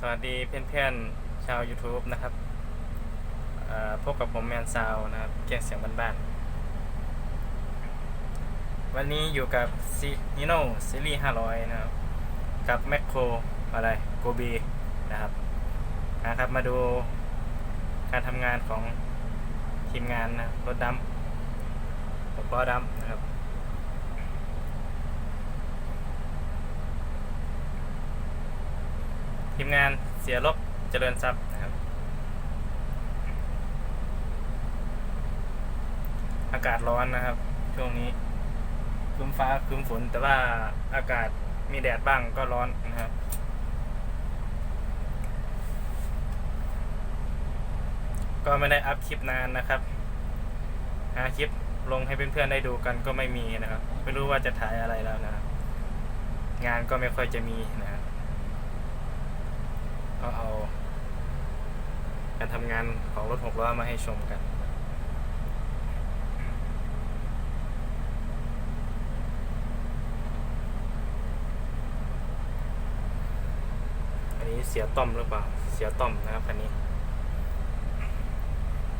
สวัสดีเพื่อนๆชาว YouTube นะครับพบกับผมแมนซาวนะครับเกียงเสียงบ้านๆ วันนี้อยู่กับซีนิโนซีรีส์500 นะครับ กับแมคโครอะไรโกบีนะครับนะครับ มาดูการทำงานของทีมงานนะรถดำรถล้อดำนะครับ ทีมงานเสียลบเจริญทรัพย์นะครับ อากาศร้อนนะครับ ช่วงนี้ครึ้มฟ้าครึ้มฝน แต่ว่าอากาศมีแดดบ้างก็ร้อนนะครับก็ไม่ได้อัพคลิปนานนะครับ หาคลิปลงให้เพื่อนๆได้ดูกันก็ไม่มีนะครับ ไม่รู้ว่าจะถ่ายอะไรแล้วนะครับ งานก็ไม่ค่อยจะมีนะครับ ก็เอา การ ทำงานของรถหกล้อมาให้ชมกัน อันนี้เสียต้อมหรือเปล่า เสียต้อมนะครับคันนี้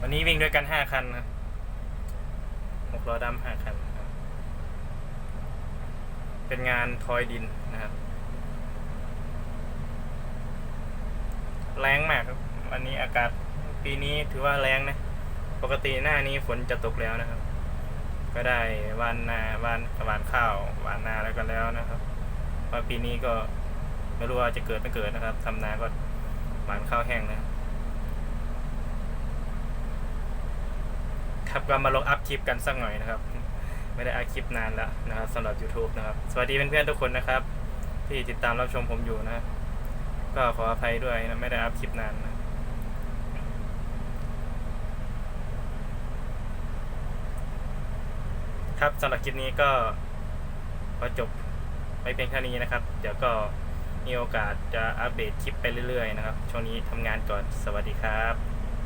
วันนี้วิ่งด้วยกันห้าคันนะหกล้อดำห้าคัน เป็นงานทอยดินนะครับ แรงมากครับ วันนี้อากาศปีนี้ถือว่าแรงนะ ปกติหน้านี้ฝนจะตกแล้วนะครับ ก็ได้วานนาวานหวานข้าววานนาแล้วกันแล้วนะครับว่าปีนี้ก็ไม่รู้ว่าจะเกิดไม่เกิดนะครับทำนาก็หวานข้าวแห้งนะครับครับก็มาลงอัพคลิปกันสักหน่อยนะครับ ไม่ได้อัพคลิปนานแล้วนะครับสำหรับ YouTube นะครับ สวัสดีเพื่อนๆทุกคนนะครับ ที่ติดตามรับชมผมอยู่นะ ก็ขออภัยด้วยนะไม่ได้อัพคลิปนานนะ ครับสำหรับคลิปนี้ก็พอจบไปเป็นแค่นี้นะครับ เดี๋ยวก็มีโอกาสจะอัปเดตคลิปไปเรื่อยๆนะครับ ช่วงนี้ทำงานก่อน สวัสดีครับ